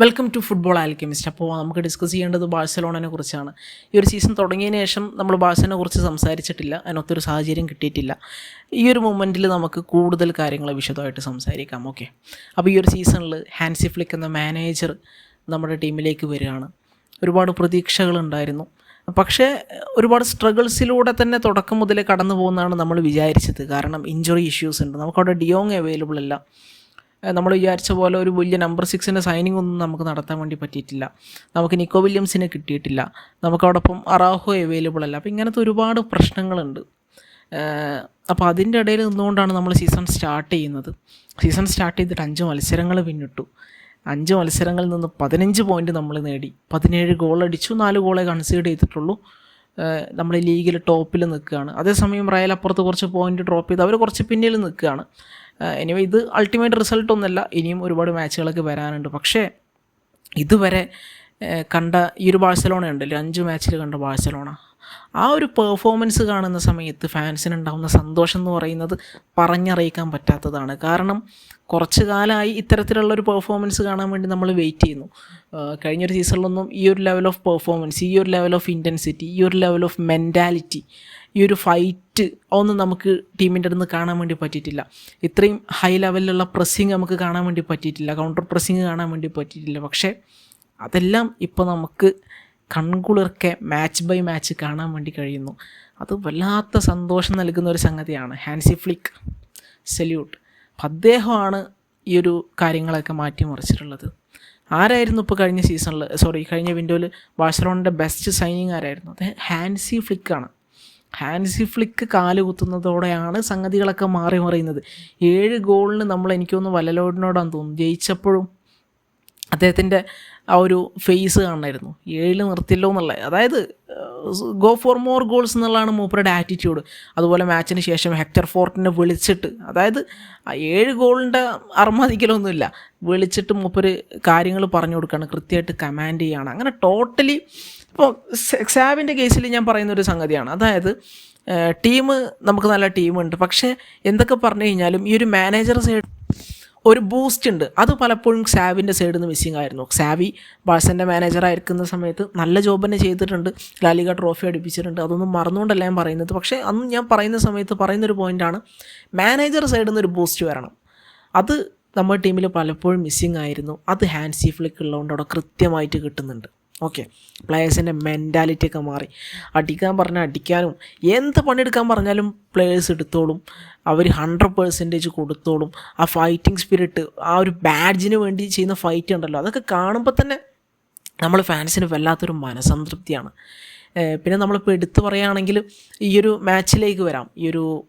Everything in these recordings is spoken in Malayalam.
വെൽക്കം ടു ഫുട്ബോൾ ആൽക്കെമിസ്റ്റ് അപ്പോൾ നമുക്ക് ഡിസ്കസ് ചെയ്യേണ്ടത് ബാഴ്സലോണനെ കുറിച്ചാണ്. ഈ ഒരു സീസൺ തുടങ്ങിയതിന് ശേഷം നമ്മൾ ബാഴ്സലിനെ കുറിച്ച് സംസാരിച്ചിട്ടില്ല. അതിനൊത്തൊരു സാഹചര്യം കിട്ടിയിട്ടില്ല. ഈ ഒരു മൊമെന്റിൽ നമുക്ക് കൂടുതൽ കാര്യങ്ങൾ വിശദമായിട്ട് സംസാരിക്കാം. ഓക്കെ അപ്പോൾ ഈ ഒരു സീസണിൽ ഹാൻസി ഫ്ലിക്ക് എന്ന മാനേജർ നമ്മുടെ ടീമിലേക്ക് വരികയാണ്. ഒരുപാട് പ്രതീക്ഷകളുണ്ടായിരുന്നു പക്ഷേ ഒരുപാട് സ്ട്രഗിൾസിലൂടെ തന്നെ തുടക്കം മുതലേ കടന്നു പോകുന്നതാണ് നമ്മൾ വിചാരിച്ചത്. കാരണം ഇഞ്ചുറി ഇഷ്യൂസ് ഉണ്ട്. നമുക്കവിടെ ഡിയോങ് അവൈലബിൾ അല്ല. നമ്മൾ വിചാരിച്ച പോലെ ഒരു വലിയ നമ്പർ സിക്സിന്റെ സൈനിങ് ഒന്നും നമുക്ക് നടത്താൻ വേണ്ടി പറ്റിയിട്ടില്ല. നമുക്ക് നിക്കോ വില്യംസിനെ കിട്ടിയിട്ടില്ല. നമുക്കോടൊപ്പം അറാഹോ അവൈലബിൾ അല്ല. അപ്പോൾ ഇങ്ങനത്തെ ഒരുപാട് പ്രശ്നങ്ങളുണ്ട്. അപ്പോൾ അതിന്റെ ഇടയിൽ നിന്നുകൊണ്ടാണ് നമ്മൾ സീസൺ സ്റ്റാർട്ട് ചെയ്യുന്നത്. സീസൺ സ്റ്റാർട്ട് ചെയ്തിട്ട് അഞ്ച് മത്സരങ്ങൾ പിന്നിട്ടു. അഞ്ച് മത്സരങ്ങളിൽ നിന്ന് പതിനഞ്ച് പോയിന്റ് നമ്മൾ നേടി. പതിനേഴ് ഗോൾ അടിച്ചു നാല് ഗോളെ കൺസീഡ് ചെയ്തിട്ടുള്ളൂ. നമ്മൾ ലീഗിൽ ടോപ്പിൽ നിൽക്കുകയാണ്. അതേസമയം റയൽ അപ്പുറത്ത് കുറച്ച് പോയിന്റ് ഡ്രോപ്പ് ചെയ്ത് അവർ കുറച്ച് പിന്നിൽ നിൽക്കുകയാണ്. എനിവേ ഇത് അൾട്ടിമേറ്റ് റിസൾട്ട് ഒന്നുമല്ല. ഇനിയും ഒരുപാട് മാച്ചുകളൊക്കെ വരാനുണ്ട്. പക്ഷേ ഇതുവരെ കണ്ട ഈ ഒരു ബാഴ്സലോണ ഉണ്ടല്ലോ അഞ്ച് മാച്ചിൽ കണ്ട ബാഴ്സലോണ. ആ ഒരു പെർഫോമൻസ് കാണുന്ന സമയത്ത് ഫാൻസിനുണ്ടാകുന്ന സന്തോഷം എന്ന് പറയുന്നത് പറഞ്ഞറിയിക്കാൻ പറ്റാത്തതാണ്. കാരണം കുറച്ച് കാലമായി ഇത്തരത്തിലുള്ള ഒരു പെർഫോമൻസ് കാണാൻ വേണ്ടി നമ്മൾ വെയിറ്റ് ചെയ്യുന്നു. കഴിഞ്ഞൊരു സീസണിലൊന്നും ഈ ഒരു ലെവൽ ഓഫ് പെർഫോമൻസ് ഈ ഒരു ലെവൽ ഓഫ് ഇന്റൻസിറ്റി ഈ ഒരു ലെവൽ ഓഫ് മെന്റാലിറ്റി ഈ ഒരു ഫൈറ്റ് ഒന്നും നമുക്ക് ടീമിന്റെ അടുത്ത് കാണാൻ വേണ്ടി പറ്റിയിട്ടില്ല. ഇത്രയും ഹൈ ലെവലിലുള്ള പ്രസ്സിങ് നമുക്ക് കാണാൻ വേണ്ടി പറ്റിയിട്ടില്ല. കൗണ്ടർ പ്രസ്സിങ് കാണാൻ വേണ്ടി പറ്റിയിട്ടില്ല. പക്ഷേ അതെല്ലാം ഇപ്പോൾ നമുക്ക് കൺകുളിർക്കെ മാച്ച് ബൈ മാച്ച് കാണാൻ വേണ്ടി കഴിയുന്നു. അത് വല്ലാത്ത സന്തോഷം നൽകുന്ന ഒരു സംഗതിയാണ്. Hansi Flick salute. അപ്പം അദ്ദേഹമാണ് ഈ ഒരു കാര്യങ്ങളൊക്കെ മാറ്റിമറിച്ചിട്ടുള്ളത്. ആരായിരുന്നു ഇപ്പോൾ കഴിഞ്ഞ സീസണിൽ സോറി കഴിഞ്ഞ വിൻഡോയിൽ ബാഴ്സലോണിന്റെ ബെസ്റ്റ് സൈനിങ് ആരായിരുന്നു? അത് ഹാൻസി ഫ്ലിക്കാണ് ഹാൻസി ഫ്ലിക്ക് കാൽ കുത്തുന്നതോടെയാണ് സംഗതികളൊക്കെ മാറി മറിയുന്നത്. ഏഴ് ഗോളിന് നമ്മൾ എനിക്കൊന്ന് വല്ലലോടിനോടാന്ന് തോന്നുന്നു. ജയിച്ചപ്പോഴും അദ്ദേഹത്തിന്റെ ആ ഒരു ഫേസ് കാണണമായിരുന്നു ഏഴിൽ നിർത്തില്ലോ എന്നുള്ളത് അതായത് ഗോ ഫോർ മോർ ഗോൾസ് എന്നുള്ളതാണ് മൂപ്പറുടെ ആറ്റിറ്റ്യൂഡ് അതുപോലെ മാച്ചിന് ശേഷം ഹെക്ടർ ഫോർട്ടിനെ വിളിച്ചിട്ട് അതായത് ആ ഏഴ് ഗോളിന്റെ അർമാദിക്കലൊന്നുമില്ല. വിളിച്ചിട്ട് മൂപ്പര് കാര്യങ്ങൾ പറഞ്ഞു കൊടുക്കുകയാണ് കൃത്യമായിട്ട് കമാൻഡ് ചെയ്യുകയാണ് അങ്ങനെ ടോട്ടലി ഇപ്പോൾ സാവിന്റെ കേസിൽ ഞാൻ പറയുന്ന ഒരു സംഗതിയാണ്. അതായത് ടീം നമുക്ക് നല്ല ടീമുണ്ട് പക്ഷേ എന്തൊക്കെ പറഞ്ഞു കഴിഞ്ഞാലും ഈ ഒരു മാനേജർ സൈഡ് ഒരു ബൂസ്റ്റ് ഉണ്ട്. അത് പലപ്പോഴും സാവിന്റെ സൈഡിൽ നിന്ന് മിസ്സിങ് ആയിരുന്നു. സാവി ബാഴ്സന്റെ മാനേജറായിരിക്കുന്ന സമയത്ത് നല്ല ജോബ് തന്നെ ചെയ്തിട്ടുണ്ട്. ലാലിക ട്രോഫി അടിപ്പിച്ചിട്ടുണ്ട്. അതൊന്നും മറന്നുകൊണ്ടല്ല ഞാൻ പറയുന്നത്. പക്ഷേ അന്ന് ഞാൻ പറയുന്ന സമയത്ത് പറയുന്നൊരു പോയിന്റാണ് മാനേജർ സൈഡിൽ നിന്ന് ഒരു ബൂസ്റ്റ് വരണം. അത് നമ്മുടെ ടീമിൽ പലപ്പോഴും മിസ്സിങ് ആയിരുന്നു. അത് ഹാൻഡ് ഫ്ലിക്ക് ഉള്ളതുകൊണ്ട് അവിടെ കൃത്യമായിട്ട് കിട്ടുന്നുണ്ട്. ഓക്കെ. പ്ലേയേഴ്സിന്റെ മെന്റാലിറ്റി ഒക്കെ മാറി. അടിക്കാൻ പറഞ്ഞാൽ അടിക്കാനും എന്ത് പണിയെടുക്കാൻ പറഞ്ഞാലും പ്ലേയേഴ്സ് എടുത്തോളും. അവർ ഹൺഡ്രഡ് പേഴ്സന്റേജ് കൊടുത്തോളും. ആ ഫൈറ്റിംഗ് സ്പിരിറ്റ് ആ ഒരു ബാഡ്ജിന് വേണ്ടി ചെയ്യുന്ന ഫൈറ്റ് ഉണ്ടല്ലോ. അതൊക്കെ കാണുമ്പോൾ തന്നെ നമ്മൾ ഫാൻസിന് വല്ലാത്തൊരു മനസംതൃപ്തിയാണ്. പിന്നെ നമ്മളിപ്പോൾ എടുത്തു പറയുകയാണെങ്കിൽ ഈ ഒരു മാച്ചിലേക്ക് വരാം. ഈ ഒരു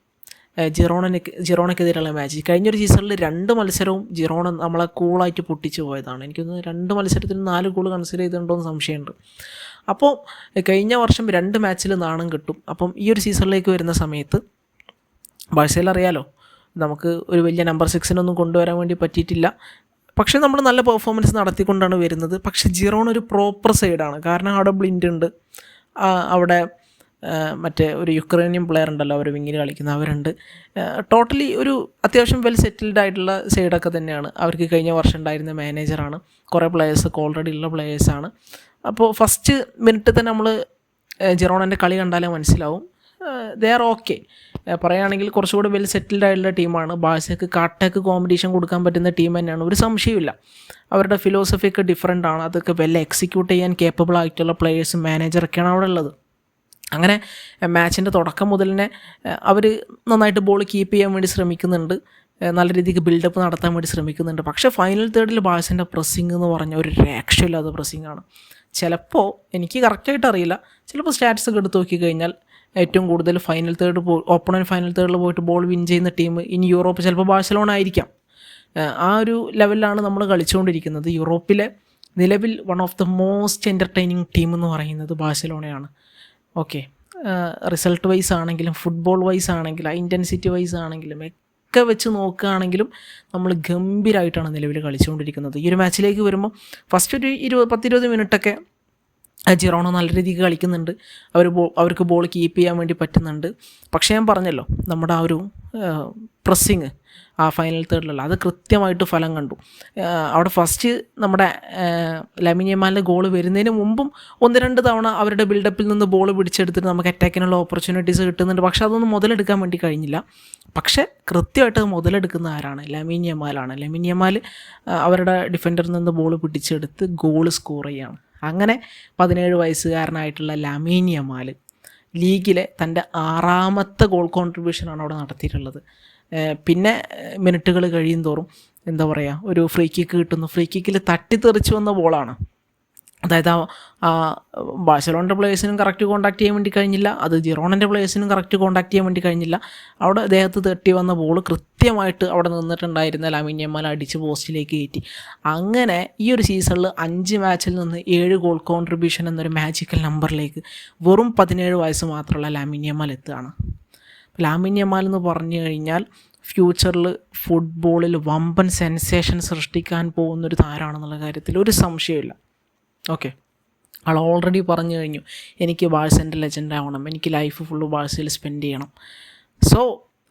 ജിറോണന് ജിറോണക്കെതിരെയുള്ള മാച്ച് കഴിഞ്ഞൊരു സീസണിൽ രണ്ട് മത്സരവും ജിറോണ നമ്മളെ കൂളായിട്ട് പൊട്ടിച്ചു പോയതാണ്. എനിക്കൊന്ന് രണ്ട് മത്സരത്തിൽ നാല് ഗോൾ കൺസിഡർ ചെയ്തിട്ടുണ്ടോ എന്ന് സംശയമുണ്ട്. അപ്പോൾ കഴിഞ്ഞ വർഷം രണ്ട് മാച്ചിൽ നാണം കിട്ടും. അപ്പം ഈ ഒരു സീസണിലേക്ക് വരുന്ന സമയത്ത് ബാഴ്സയിൽ അറിയാലോ നമുക്ക് ഒരു വലിയ നമ്പർ സിക്സിനൊന്നും കൊണ്ടുവരാൻ വേണ്ടി പറ്റിയിട്ടില്ല. പക്ഷേ നമ്മൾ നല്ല പെർഫോമൻസ് നടത്തിക്കൊണ്ടാണ് വരുന്നത്. പക്ഷേ ജിറോൺ ഒരു പ്രോപ്പർ സൈഡാണ് കാരണം അവിടെ ബ്ലിൻഡ് ഉണ്ട്. അവിടെ മറ്റേ ഒരു യുക്രൈനിയൻ പ്ലെയർ ഉണ്ടല്ലോ അവർ വിങ്ങിൽ കളിക്കുന്ന അവരുണ്ട്. ടോട്ടലി ഒരു അത്യാവശ്യം വെൽ സെറ്റിൽഡ് ആയിട്ടുള്ള സൈഡൊക്കെ തന്നെയാണ്. അവർക്ക് കഴിഞ്ഞ വർഷം ഉണ്ടായിരുന്ന മാനേജറാണ് കുറേ പ്ലെയേഴ്സ് ഓൾറെഡി ഉള്ള പ്ലെയേഴ്സാണ് അപ്പോൾ ഫസ്റ്റ് മിനിറ്റ് തന്നെ നമ്മൾ ജെറോണന്റെ കളി കണ്ടാലേ മനസ്സിലാവും. ദേ ആർ ഓക്കെ പറയുകയാണെങ്കിൽ കുറച്ചുകൂടി വെൽ സെറ്റിൽഡ് ആയിട്ടുള്ള ടീമാണ് ബാഴ്സയ്ക്ക് കാട്ടേക്ക് കോമ്പറ്റീഷൻ കൊടുക്കാൻ പറ്റുന്ന ടീം തന്നെയാണ്. ഒരു സംശയമില്ല അവരുടെ ഫിലോസഫി ഒക്കെ ഡിഫറെന്റ് ആണ്. അതൊക്കെ വെൽ എക്സിക്യൂട്ട് ചെയ്യാൻ കേപ്പബിൾ ആയിട്ടുള്ള പ്ലേയേഴ്സും മാനേജറൊക്കെയാണ് അവിടെ ഉള്ളത്. അങ്ങനെ മാച്ചിന്റെ തുടക്കം മുതൽ തന്നെ അവർ നന്നായിട്ട് ബോൾ കീപ്പ് ചെയ്യാൻ വേണ്ടി ശ്രമിക്കുന്നുണ്ട്. നല്ല രീതിക്ക് ബിൽഡപ്പ് നടത്താൻ വേണ്ടി ശ്രമിക്കുന്നുണ്ട്. പക്ഷേ ഫൈനൽ തേർഡിൽ ബാഴ്സിന്റെ പ്രസ്സിങ് എന്ന് പറഞ്ഞ ഒരു രക്ഷയില്ലാത്ത പ്രസ്സിങ്ങാണ് ചിലപ്പോൾ എനിക്ക് കറക്റ്റായിട്ട് അറിയില്ല. ചിലപ്പോൾ സ്റ്റാറ്റസ് ഒക്കെ എടുത്ത് നോക്കി കഴിഞ്ഞാൽ ഏറ്റവും കൂടുതൽ ഫൈനൽ തേർഡ് പോ ഓപ്പണൻ ഫൈനൽ തേർഡിൽ പോയിട്ട് ബോൾ വിൻ ചെയ്യുന്ന ടീം ഇനി യൂറോപ്പ് ചിലപ്പോൾ ബാഴ്സലോണ ആയിരിക്കാം. ആ ഒരു ലെവലിലാണ് നമ്മൾ കളിച്ചുകൊണ്ടിരിക്കുന്നത് യൂറോപ്പിലെ നിലവിൽ one of the most entertaining team എന്ന് പറയുന്നത് ബാഴ്സലോണയാണ്. ഓക്കെ. റിസൾട്ട് വൈസ് ആണെങ്കിലും ഫുട്ബോൾ വൈസ് ആണെങ്കിലും ഇന്റൻസിറ്റി വൈസ് ആണെങ്കിലും ഒക്കെ വെച്ച് നോക്കുകയാണെങ്കിലും നമ്മൾ ഗംഭീരമായിട്ടാണ് നിലവിൽ കളിച്ചുകൊണ്ടിരിക്കുന്നത്. ഈ ഒരു മാച്ചിലേക്ക് വരുമ്പോൾ ഫസ്റ്റ് ഒരു ഇരുപത് പത്തിരുപത് മിനിറ്റൊക്കെ ജിറോണോ നല്ല രീതിക്ക് കളിക്കുന്നുണ്ട്. അവർ ബോ അവർക്ക് ബോൾ കീപ്പ് ചെയ്യാൻ വേണ്ടി പറ്റുന്നുണ്ട്. പക്ഷേ ഞാൻ പറഞ്ഞല്ലോ നമ്മുടെ ആ ഒരു പ്രസ്സിങ് ആ ഫൈനൽ തേർഡിലുള്ള അത് കൃത്യമായിട്ട് ഫലം കണ്ടു. അവിടെ ഫസ്റ്റ് നമ്മുടെ ലമിനിയമാലിന്റെ ഗോൾ വരുന്നതിന് മുമ്പും ഒന്ന് രണ്ട് തവണ അവരുടെ ബിൽഡപ്പിൽ നിന്ന് ബോൾ പിടിച്ചെടുത്തിട്ട് നമുക്ക് അറ്റാക്കിനുള്ള ഓപ്പർച്യൂണിറ്റീസ് കിട്ടുന്നുണ്ട്. പക്ഷെ അതൊന്നും മുതലെടുക്കാൻ വേണ്ടി കഴിഞ്ഞില്ല. പക്ഷേ കൃത്യമായിട്ട് മുതലെടുക്കുന്ന ആരാണ്? ലമിനിയമാലാണ് ലമിനിയമാൽ അവരുടെ ഡിഫൻഡറിൽ നിന്ന് ബോൾ പിടിച്ചെടുത്ത് ഗോൾ സ്കോർ ചെയ്യാണ്. അങ്ങനെ പതിനേഴ് വയസ്സുകാരനായിട്ടുള്ള ലമീനിയമാൽ ലീഗിലെ തന്റെ ആറാമത്തെ ഗോൾ കോൺട്രിബ്യൂഷനാണ് അവിടെ നടത്തിയിട്ടുള്ളത്. പിന്നെ മിനിറ്റുകൾ കഴിയും തോറും എന്താ പറയുക ഒരു ഫ്രീ കിക്ക് കിട്ടുന്നു. ഫ്രീ കിക്കിൽ തട്ടിത്തെറിച്ച് വന്ന ബോളാണ് അതായത് ആ ബാഴ്സലോണിന്റെ പ്ലേയേഴ്സിനും കറക്റ്റ് കോൺടാക്ട് ചെയ്യാൻ വേണ്ടി കഴിഞ്ഞില്ല. അത് ജിറോണിന്റെ പ്ലേയേഴ്സിനും കറക്റ്റ് കോൺടാക്ട് ചെയ്യാൻ വേണ്ടി കഴിഞ്ഞില്ല. അവിടെ അദ്ദേഹത്ത് തട്ടി വന്ന ബോൾ കൃത്യമായിട്ട് അവിടെ നിന്നിട്ടുണ്ടായിരുന്ന ലാമിന്യമ്മൽ അടിച്ച് പോസ്റ്റിലേക്ക് കയറ്റി. അങ്ങനെ ഈ ഒരു സീസണിൽ അഞ്ച് മാച്ചിൽ നിന്ന് ഏഴ് ഗോൾ കോൺട്രിബ്യൂഷൻ എന്നൊരു മാജിക്കൽ നമ്പറിലേക്ക് വെറും പതിനേഴ് വയസ്സ് മാത്രമുള്ള ലാമിന്യമ്മൽ എത്തുകയാണ്. ലാമിന്യമ്മാൽ എന്ന് പറഞ്ഞു കഴിഞ്ഞാൽ ഫ്യൂച്ചറിൽ ഫുട്ബോളിൽ വമ്പൻ സെൻസേഷൻ സൃഷ്ടിക്കാൻ പോകുന്നൊരു താരമാണെന്നുള്ള കാര്യത്തിൽ ഒരു സംശയമില്ല ഓക്കെ. ആൾ ഓൾറെഡി പറഞ്ഞു കഴിഞ്ഞു എനിക്ക് ബാഴ്സന്റെ ലെജൻഡ് ആവണം എനിക്ക് ലൈഫ് ഫുള്ള് ബാഴ്സയിൽ സ്പെൻഡ് ചെയ്യണം. സോ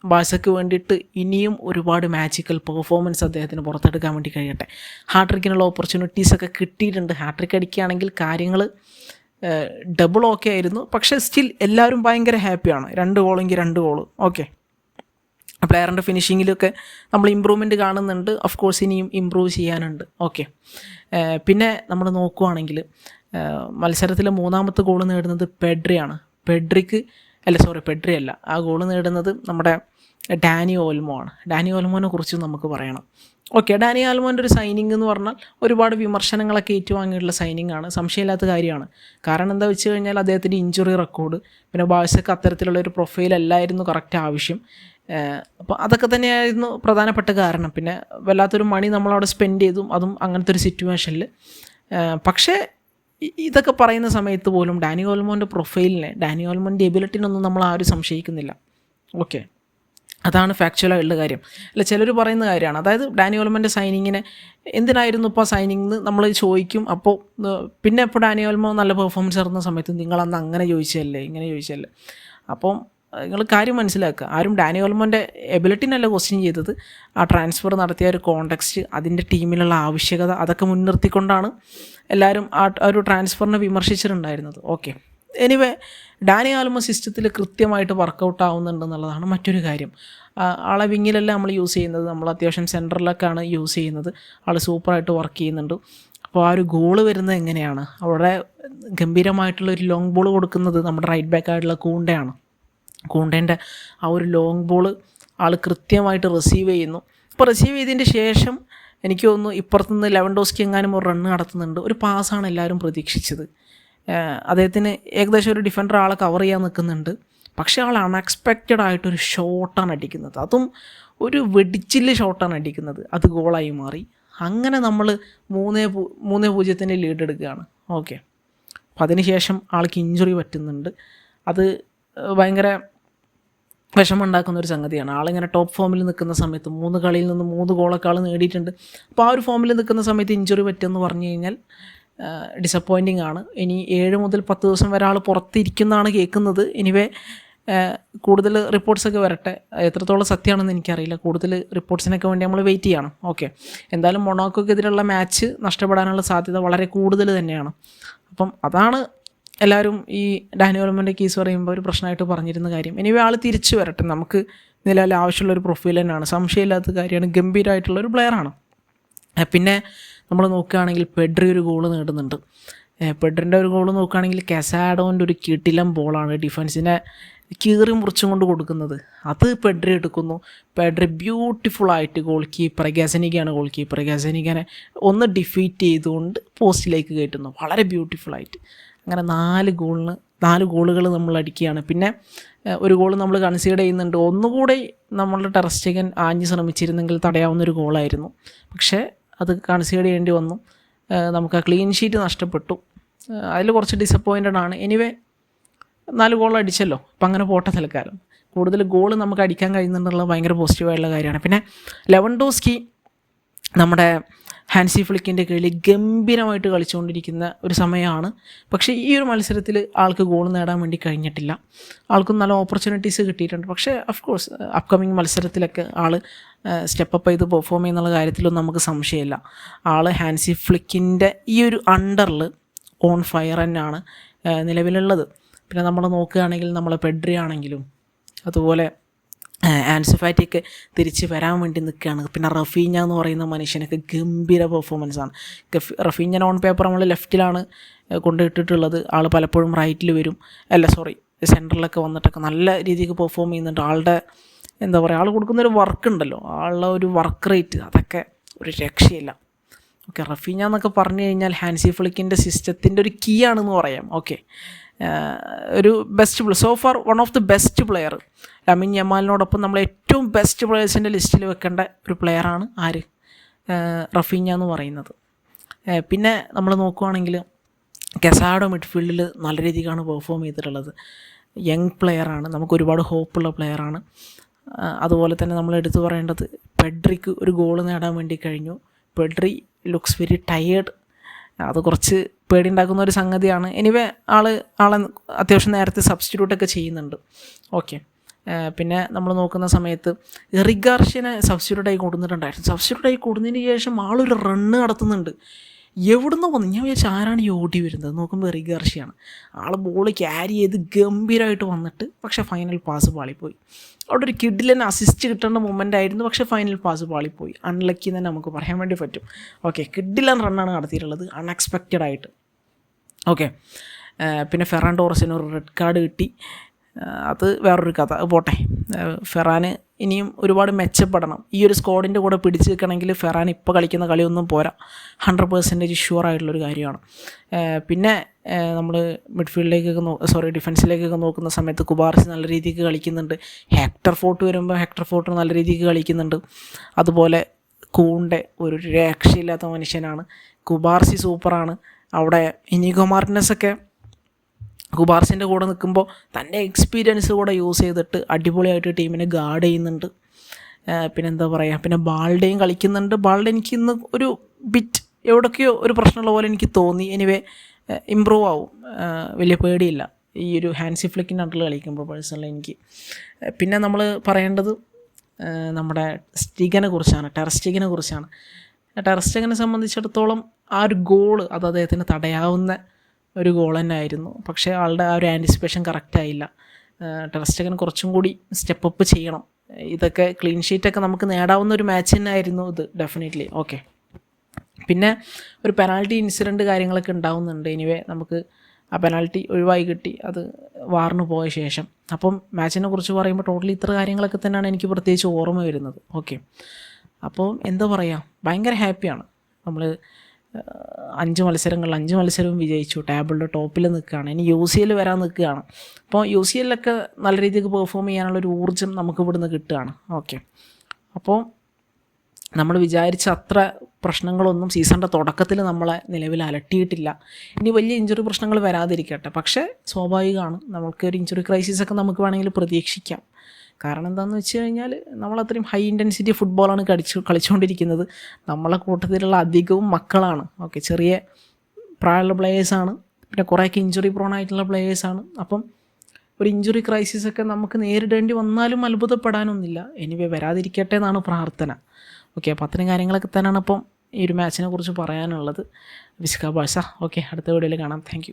ബാഴ്സയ്ക്ക് വേണ്ടിയിട്ട് ഇനിയും ഒരുപാട് മാജിക്കൽ പെർഫോമൻസ് അദ്ദേഹത്തിന് പുറത്തെടുക്കാൻ വേണ്ടി കഴിയട്ടെ. ഹാട്രിക്കിനുള്ള ഓപ്പർച്യൂണിറ്റീസ് ഒക്കെ കിട്ടിയിട്ടുണ്ട്. ഹാട്രിക് അടിക്കുകയാണെങ്കിൽ കാര്യങ്ങൾ ഡബിൾ ഓക്കെ ആയിരുന്നു. പക്ഷേ സ്റ്റിൽ എല്ലാവരും ഭയങ്കര ഹാപ്പിയാണ് രണ്ട് ഗോളെങ്കിൽ രണ്ട് ഗോൾ ഓക്കെ പ്ലെയറിന്റെ ഫിനിഷിങ്ങിലൊക്കെ നമ്മൾ ഇമ്പ്രൂവ്മെന്റ് കാണുന്നുണ്ട്. ഓഫ് കോഴ്സ് ഇനിയും ഇമ്പ്രൂവ് ചെയ്യാനുണ്ട്. ഓക്കെ പിന്നെ നമ്മൾ നോക്കുവാണെങ്കിൽ മത്സരത്തിലെ മൂന്നാമത്തെ ഗോൾ നേടുന്നത് പെഡ്രിയാണ്. പെഡ്രിക്ക് അല്ല സോറി പെഡ്രി അല്ല. ആ ഗോൾ നേടുന്നത് നമ്മുടെ ഡാനി ഓൽമോ ആണ്. ഡാനി ഓൽമോനെ കുറിച്ച് നമുക്ക് പറയണം. ഓക്കെ ഡാനി ആൽമോന്റെ ഒരു സൈനിങ് എന്ന് പറഞ്ഞാൽ ഒരുപാട് വിമർശനങ്ങളൊക്കെ ഏറ്റുവാങ്ങിയിട്ടുള്ള സൈനിങ് ആണ്. സംശയമില്ലാത്ത കാര്യമാണ്. കാരണം എന്താ വെച്ച് കഴിഞ്ഞാൽ അദ്ദേഹത്തിന്റെ ഇഞ്ചുറി റെക്കോർഡ് പിന്നെ ബാഴ്സക്ക് അത്തരത്തിലുള്ള ഒരു പ്രൊഫൈൽ അല്ലായിരുന്നു കറക്റ്റ് ആവശ്യം. അപ്പോൾ അതൊക്കെ തന്നെയായിരുന്നു പ്രധാനപ്പെട്ട കാരണം. പിന്നെ വല്ലാത്തൊരു മണി നമ്മളവിടെ സ്പെൻഡ് ചെയ്തും അതും അങ്ങനത്തെ ഒരു സിറ്റുവേഷനിൽ പക്ഷേ ഇതൊക്കെ പറയുന്ന സമയത്ത് പോലും ഡാനി ഓൽമോന്റെ പ്രൊഫൈലിനെ ഡാനി ഓൽമോന്റെ എബിലിറ്റിനൊന്നും നമ്മൾ ആരും സംശയിക്കുന്നില്ല. ഓക്കെ അതാണ് ഫാക്ച്വലായിട്ടുള്ള കാര്യം. അല്ല ചിലർ പറയുന്ന കാര്യമാണ്. അതായത് ഡാനി ഓൽമോന്റെ സൈനിങ്ങിനെ എന്തിനായിരുന്നു ഇപ്പോൾ സൈനിങ് എന്ന് നമ്മൾ ചോദിക്കും അപ്പോൾ പിന്നെ ഇപ്പോൾ ഡാനി ഓൽമോ നല്ല പെർഫോമൻസ് ഇറങ്ങുന്ന സമയത്ത് നിങ്ങളന്ന് അങ്ങനെ ചോദിച്ചല്ലേ ഇങ്ങനെ ചോദിച്ചല്ലേ അപ്പം നിങ്ങൾ കാര്യം മനസ്സിലാക്കുക. ആരും ഡാനി ഓൽമോന്റെ എബിലിറ്റിനല്ല ക്വസ്റ്റ്യൻ ചെയ്തത്. ആ ട്രാൻസ്ഫർ നടത്തിയ ഒരു കോണ്ടെക്സ്റ്റ് അതിന്റെ ടീമിലുള്ള ആവശ്യകത അതൊക്കെ മുൻനിർത്തിക്കൊണ്ടാണ് എല്ലാവരും ആ ഒരു ട്രാൻസ്ഫറിനെ വിമർശിച്ചിട്ടുണ്ടായിരുന്നത്. ഓക്കെ എനിവേ ഡാനി ആൽമോ സിസ്റ്റത്തിൽ കൃത്യമായിട്ട് വർക്കൗട്ട് ആവുന്നുണ്ട് എന്നുള്ളതാണ് മറ്റൊരു കാര്യം. ആളെ വിങ്ങിലല്ല നമ്മൾ യൂസ് ചെയ്യുന്നത്. നമ്മൾ അത്യാവശ്യം സെന്ററിലൊക്കെയാണ് യൂസ് ചെയ്യുന്നത്. ആൾ സൂപ്പറായിട്ട് വർക്ക് ചെയ്യുന്നുണ്ട്. അപ്പോൾ ആ ഒരു ഗോൾ വരുന്നത് എങ്ങനെയാണ്? അവിടെ ഗംഭീരമായിട്ടുള്ള ഒരു ലോങ് ബോൾ കൊടുക്കുന്നത് നമ്മുടെ റൈറ്റ് ബാക്ക് ആയിട്ടുള്ള കൂണ്ടയാണ്. കൂണ്ടേന്റെ ആ ഒരു ലോങ് ബോൾ ആൾ കൃത്യമായിട്ട് റിസീവ് ചെയ്യുന്നു. അപ്പോൾ റിസീവ് ചെയ്തതിന്റെ ശേഷം എനിക്ക് തോന്നുന്നു ഇപ്പുറത്തുനിന്ന് ലെവൻ ഡോസ്കി എങ്ങാനും ഒരു റണ്ണ് നടത്തുന്നുണ്ട്. ഒരു പാസ്സാണ് എല്ലാവരും പ്രതീക്ഷിച്ചത്. അദ്ദേഹത്തിന് ഏകദേശം ഒരു ഡിഫൻഡർ ആളെ കവർ ചെയ്യാൻ നിൽക്കുന്നുണ്ട്. പക്ഷേ ആൾ അൺഎക്സ്പെക്റ്റഡ് ആയിട്ടൊരു ഷോട്ടാണ് അടിക്കുന്നത്. അതും ഒരു വെടിച്ചിൽ ഷോട്ടാണ് അടിക്കുന്നത്. അത് ഗോളായി മാറി. അങ്ങനെ നമ്മൾ മൂന്നേ മൂന്നേ പൂജ്യത്തിന്റെ ലീഡ് എടുക്കുകയാണ്. ഓക്കെ അപ്പം അതിനുശേഷം ആൾക്ക് ഇഞ്ചുറി പറ്റുന്നുണ്ട്. അത് ഭയങ്കര വിഷമമുണ്ടാക്കുന്ന ഒരു സംഗതിയാണ്. ആളിങ്ങനെ ടോപ്പ് ഫോമിൽ നിൽക്കുന്ന സമയത്ത് മൂന്ന് കളിയിൽ നിന്ന് മൂന്ന് ഗോളൊക്കെ ആൾ നേടിയിട്ടുണ്ട്. അപ്പോൾ ആ ഒരു ഫോമിൽ നിൽക്കുന്ന സമയത്ത് ഇഞ്ചുറി പറ്റുമെന്ന് പറഞ്ഞു കഴിഞ്ഞാൽ ഡിസപ്പോയിന്റിംഗ് ആണ്. ഇനി ഏഴ് മുതൽ പത്ത് ദിവസം വരെ ആൾ പുറത്തിരിക്കുന്നതാണ് കേൾക്കുന്നത്. എനിവേ കൂടുതൽ റിപ്പോർട്ട്സൊക്കെ വരട്ടെ. എത്രത്തോളം സത്യമാണെന്ന് എനിക്കറിയില്ല. കൂടുതൽ റിപ്പോർട്ട്സിനൊക്കെ വേണ്ടി നമ്മൾ വെയിറ്റ് ചെയ്യണം. ഓക്കെ എന്തായാലും മൊണോക്കോക്കെതിരെയുള്ള മാച്ച് നഷ്ടപ്പെടാനുള്ള സാധ്യത വളരെ കൂടുതൽ തന്നെയാണ്. അപ്പം അതാണ് എല്ലാവരും ഈ ഡാനിയോൾമെന്റെ കേസ് പറയുമ്പോൾ ഒരു പ്രശ്നമായിട്ട് പറഞ്ഞിരുന്ന കാര്യം. ഇനി ആൾ തിരിച്ചു വരട്ടെ. നമുക്ക് നിലവിൽ ആവശ്യമുള്ള ഒരു പ്രൊഫൈൽ തന്നെയാണ്. സംശയമില്ലാത്ത കാര്യമാണ്. ഗംഭീരമായിട്ടുള്ള ഒരു പ്ലെയറാണ് പിന്നെ നമ്മൾ നോക്കുകയാണെങ്കിൽ പെഡ്രി ഒരു ഗോൾ നേടുന്നുണ്ട്. പെഡ്രിന്റെ ഒരു ഗോൾ നോക്കുകയാണെങ്കിൽ കെസാഡോന്റെ ഒരു കിടിലം ബോളാണ് ഡിഫൻസിനെ കീറി മുറിച്ചും കൊണ്ട് കൊടുക്കുന്നത്. അത് പെഡ്രി എടുക്കുന്നു. പെഡ്രി ബ്യൂട്ടിഫുൾ ആയിട്ട് ഗോൾ കീപ്പർ ഗസനിക്കാണ് ഗോൾ കീപ്പർ ഗസനിക്കാനെ ഒന്ന് ഡിഫീറ്റ് ചെയ്തുകൊണ്ട് പോസ്റ്റിലേക്ക് കയറ്റുന്നു. വളരെ ബ്യൂട്ടിഫുൾ ആയിട്ട്. അങ്ങനെ നാല് ഗോളിന് നാല് ഗോളുകൾ നമ്മൾ അടിക്കുകയാണ്. പിന്നെ ഒരു ഗോൾ നമ്മൾ കൺസീഡ് ചെയ്യുന്നുണ്ട്. ഒന്നുകൂടി നമ്മളുടെ ടെറസ്റ്റികൻ ആഞ്ഞ് ശ്രമിച്ചിരുന്നെങ്കിൽ തടയാവുന്ന ഒരു ഗോളായിരുന്നു. പക്ഷേ അത് കൺസീഡ് ചെയ്യേണ്ടി വന്നു. നമുക്ക് ആ ക്ലീൻ ഷീറ്റ് നഷ്ടപ്പെട്ടു. അതിൽ കുറച്ച് ഡിസപ്പോയിന്റഡ് ആണ്. എനിവേ നാല് ഗോൾ അടിച്ചല്ലോ. അപ്പം അങ്ങനെ പോട്ടെ തൽക്കാലം. കൂടുതൽ ഗോൾ നമുക്ക് അടിക്കാൻ കഴിയുന്നുണ്ടെന്നുള്ളത് ഭയങ്കര പോസിറ്റീവായിട്ടുള്ള കാര്യമാണ്. പിന്നെ ലെവൻ ഡോസ്കി നമ്മുടെ ഹാൻസി ഫ്ലിക്കിന്റെ കീഴിൽ ഗംഭീരമായിട്ട് കളിച്ചുകൊണ്ടിരിക്കുന്ന ഒരു സമയമാണ്. പക്ഷേ ഈ ഒരു മത്സരത്തിൽ ആൾക്ക് ഗോൾ നേടാൻ വേണ്ടി കഴിഞ്ഞിട്ടില്ല. ആൾക്കും നല്ല ഓപ്പർച്യൂണിറ്റീസ് കിട്ടിയിട്ടുണ്ട്. പക്ഷേ ഓഫ് കോഴ്സ് അപ്കമിങ് മത്സരത്തിലൊക്കെ ആൾ സ്റ്റെപ്പ് ചെയ്ത് പെർഫോം ചെയ്യുന്നുള്ള കാര്യത്തിലൊന്നും നമുക്ക് സംശയമില്ല. ആൾ ഹാൻസി ഫ്ലിക്കിന്റെ ഈ ഒരു അണ്ടറിൽ ഓൺ ഫയർ തന്നെയാണ് നിലവിലുള്ളത്. പിന്നെ നമ്മൾ നോക്കുകയാണെങ്കിൽ നമ്മൾ പെഡ്രി ആണെങ്കിലും അതുപോലെ ആൻസിഫാറ്റിയൊക്കെ തിരിച്ച് വരാൻ വേണ്ടി നിൽക്കുകയാണ്. പിന്നെ റഫീഞ്ഞ എന്ന് പറയുന്ന മനുഷ്യനൊക്കെ ഗംഭീര പെർഫോമൻസാണ് റഫീഞ്ഞ ഓൺ പേപ്പർ നമ്മൾ ലെഫ്റ്റിലാണ് കൊണ്ടിട്ടിട്ടുള്ളത് ആൾ പലപ്പോഴും റൈറ്റിൽ വരും. അല്ല സോറി സെന്ററിലൊക്കെ വന്നിട്ടൊക്കെ നല്ല രീതിക്ക് പെർഫോം ചെയ്യുന്നുണ്ട്. ആളുടെ എന്താ പറയുക ആൾ കൊടുക്കുന്നൊരു വർക്ക് ഉണ്ടല്ലോ. ആളുടെ ഒരു വർക്ക് റേറ്റ് അതൊക്കെ ഒരു രക്ഷയില്ല. ഓക്കെ റഫീഞ്ഞ എന്നൊക്കെ പറഞ്ഞു കഴിഞ്ഞാൽ ഹാൻസി ഫ്ലിക്കിന്റെ സിസ്റ്റത്തിന്റെ ഒരു കീ ആണെന്ന് പറയാം. ഓക്കെ ഒരു best player so far one of the best player Lamine യമാലിനോടൊപ്പം നമ്മൾ ഏറ്റവും ബെസ്റ്റ് പ്ലെയേഴ്സിന്റെ ലിസ്റ്റിൽ വെക്കേണ്ട ഒരു പ്ലെയറാണ് ആര്? റഫീഞ്ഞ എന്ന് പറയുന്നത്. പിന്നെ നമ്മൾ നോക്കുവാണെങ്കിൽ കെസാഡോ മിഡ്ഫീൽഡിൽ നല്ല രീതിക്കാണ് പെർഫോം ചെയ്തിട്ടുള്ളത്. യങ് പ്ലെയറാണ് നമുക്ക് ഒരുപാട് ഹോപ്പുള്ള പ്ലെയറാണ് അതുപോലെ തന്നെ നമ്മൾ എടുത്തു പറയേണ്ടത് പെഡ്രിക്ക് ഒരു ഗോൾ നേടാൻ വേണ്ടി കഴിഞ്ഞു. പെഡ്രി ലുക്സ് വെരി ടയേർഡ് അത് കുറച്ച് പേടി ഉണ്ടാക്കുന്ന ഒരു സംഗതിയാണ്. എനിവേ ആൾ ആളെ അത്യാവശ്യം നേരത്തെ സബ്സ്റ്റിറ്റ്യൂട്ടൊക്കെ ചെയ്യുന്നുണ്ട്. ഓക്കെ പിന്നെ നമ്മൾ നോക്കുന്ന സമയത്ത് എറിഗാർഷ്യനെ സബ്സ്റ്റിറ്റ്യൂട്ടായി കൊടുത്തിട്ടുണ്ടായിരുന്നു സബ്സ്റ്റിറ്റ്യൂട്ടായി കൊടുത്തതിന് ശേഷം ആളൊരു റണ്ണ് നടത്തുന്നുണ്ട്. എവിടുന്ന് വന്നു ഞാൻ വിചാരിച്ചു ആരാണ് ഈ ഓടി വരുന്നത്? നോക്കുമ്പോൾ റിഗർഷിയാണ് ആൾ ബോൾ ക്യാരി ചെയ്ത് ഗംഭീരമായിട്ട് വന്നിട്ട് പക്ഷേ ഫൈനൽ പാസ് പാളിപ്പോയി. അവിടെ ഒരു കിഡിലിന് അസിസ്റ്റ് കിട്ടേണ്ട മൊമെന്റ് ആയിരുന്നു പക്ഷേ ഫൈനൽ പാസ് പാളിപ്പോയി. അൺലക്കി തന്നെ നമുക്ക് പറയാൻ വേണ്ടി പറ്റും. ഓക്കെ കിഡിലൻ റണ്ണാണ് നടത്തിയിട്ടുള്ളത് അൺഎക്സ്പെക്റ്റഡ് ആയിട്ട്. ഓക്കെ പിന്നെ ഫെറാൻ ടോറസിന് ഒരു റെഡ് കാർഡ് കിട്ടി. അത് വേറൊരു കഥ. പോട്ടെ. ഫെറാന് ഇനിയും ഒരുപാട് മെച്ചപ്പെടണം. ഈ ഒരു സ്ക്വാഡിന്റെ കൂടെ പിടിച്ച് നിൽക്കണമെങ്കിൽ ഫെറാൻ ഇപ്പോൾ കളിക്കുന്ന കളിയൊന്നും പോരാ. ഹൺഡ്രഡ് പെർസെന്റേജ് ഷുവർ ആയിട്ടുള്ളൊരു കാര്യമാണ്. പിന്നെ നമ്മൾ മിഡ്ഫീൽഡിലേക്കൊക്കെ നോ സോറി ഡിഫൻസിലേക്കൊക്കെ നോക്കുന്ന സമയത്ത് കുബാർസി നല്ല രീതിക്ക് കളിക്കുന്നുണ്ട്. ഹെക്ടർ ഫോർട്ട് വരുമ്പോൾ ഹെക്ടർ ഫോർട്ട് നല്ല രീതിക്ക് കളിക്കുന്നുണ്ട്. അതുപോലെ കൂണ്ടെ ഒരു രക്ഷയില്ലാത്ത മനുഷ്യനാണ്. കുബാർസി സൂപ്പറാണ്. അവിടെ ഇനിഗോ മാർട്ടിനസ് ഒക്കെ കുബാർസിന്റെ കൂടെ നിൽക്കുമ്പോൾ തന്റെ എക്സ്പീരിയൻസ് കൂടെ യൂസ് ചെയ്തിട്ട് അടിപൊളിയായിട്ട് ടീമിനെ ഗാർഡ് ചെയ്യുന്നുണ്ട്. പിന്നെന്താ പറയുക പിന്നെ ബാൾഡയും കളിക്കുന്നുണ്ട്. ബാൾഡ എനിക്ക് ഇന്ന് ഒരു ബിറ്റ് എവിടൊക്കെയോ ഒരു പ്രശ്നമുള്ള പോലെ എനിക്ക് തോന്നി. എനിവേ ഇമ്പ്രൂവ് ആവും. വലിയ പേടിയില്ല. ഈ ഒരു ഹാൻസി ഫ്ലിക്കിന്റെ അണ്ടിൽ കളിക്കുമ്പോൾ പേഴ്സണലി എനിക്ക്. പിന്നെ നമ്മൾ പറയേണ്ടത് നമ്മുടെ സ്റ്റിഗനെ കുറിച്ചാണ്. ടെറസ്റ്റിഗിനെ കുറിച്ചാണ്. ടെറസ്റ്റിഗനെ സംബന്ധിച്ചിടത്തോളം ആ ഒരു ഗോൾ അത് അദ്ദേഹത്തിന് തടയാവുന്ന ഒരു ഗോൾ തന്നെ ആയിരുന്നു പക്ഷേ ആളുടെ ആ ഒരു ആന്റിസിപ്പേഷൻ കറക്റ്റായില്ല ടെറസ്റ്റകൻ കുറച്ചും കൂടി സ്റ്റെപ്പ് അപ്പ് ചെയ്യണം. ഇതൊക്കെ ക്ലീൻ ഷീറ്റൊക്കെ നമുക്ക് നേടാവുന്ന ഒരു മാച്ച് തന്നെ ആയിരുന്നു ഇത് ഡെഫിനറ്റ്ലി ഓക്കെ പിന്നെ ഒരു പെനാൽറ്റി ഇൻസിഡന്റ് കാര്യങ്ങളൊക്കെ ഉണ്ടാവുന്നുണ്ട്. എനിവേ നമുക്ക് ആ പെനാൽറ്റി ഒഴിവായി കിട്ടി. അത് വാറിന് പോയ ശേഷം. അപ്പം മാച്ചിനെ കുറിച്ച് പറയുമ്പോൾ ടോട്ടലി ഇത്ര കാര്യങ്ങളൊക്കെ തന്നെയാണ് എനിക്ക് പ്രത്യേകിച്ച് ഓർമ്മ വരുന്നത്. ഓക്കെ അപ്പോൾ എന്താ പറയുക ഭയങ്കര ഹാപ്പിയാണ് നമ്മൾ അഞ്ച് മത്സരങ്ങളിൽ അഞ്ച് മത്സരവും വിജയിച്ചു. ടേബിളിന്റെ ടോപ്പിൽ നിൽക്കുകയാണ്. ഇനി യു സി എൽ വരാൻ നിൽക്കുകയാണ്. അപ്പോൾ യു സി എല്ലൊക്കെ നല്ല രീതിക്ക് പെർഫോം ചെയ്യാനുള്ള ഒരു ഊർജം നമുക്ക് ഇവിടുന്ന് കിട്ടുകയാണ്. ഓക്കെ. അപ്പോൾ നമ്മൾ വിചാരിച്ച അത്ര പ്രശ്നങ്ങളൊന്നും സീസണിന്റെ തുടക്കത്തിൽ നമ്മളെ നിലവിൽ അലട്ടിയിട്ടില്ല. ഇനി വലിയ ഇഞ്ചുറി പ്രശ്നങ്ങൾ വരാതിരിക്കട്ടെ. പക്ഷേ സ്വാഭാവികമാണ്. നമുക്ക് ഒരു ഇഞ്ചുറി ക്രൈസിസ് ഒക്കെ നമുക്ക് വേണമെങ്കിൽ പ്രതീക്ഷിക്കാം. കാരണം എന്താണെന്ന് വെച്ച് കഴിഞ്ഞാൽ നമ്മൾ അത്രയും ഹൈ ഇന്റൻസിറ്റി ഫുട്ബോളാണ് കളിച്ചു കളിച്ചുകൊണ്ടിരിക്കുന്നത് നമ്മളെ കൂട്ടത്തിലുള്ള അധികവും മക്കളാണ്. ഓക്കെ ചെറിയ പ്രായമുള്ള പ്ലേയേഴ്സാണ് പിന്നെ കുറേയൊക്കെ ഇഞ്ചുറി പ്രോൺ ആയിട്ടുള്ള പ്ലേയേഴ്സാണ് അപ്പം ഒരു ഇഞ്ചുറി ക്രൈസിസ് ഒക്കെ നമുക്ക് നേരിടേണ്ടി വന്നാലും അത്ഭുതപ്പെടാനൊന്നുമില്ല. എനിവേ വരാതിരിക്കട്ടെ എന്നാണ് പ്രാർത്ഥന. ഓക്കെ അപ്പോൾ അത്തരം കാര്യങ്ങളൊക്കെ തന്നെയാണ് അപ്പം ഈ ഒരു മാച്ചിനെ കുറിച്ച് പറയാനുള്ളത്. വിസ്ക ബാഴ്സ. ഓക്കെ അടുത്ത വീഡിയോയിൽ കാണാം. താങ്ക്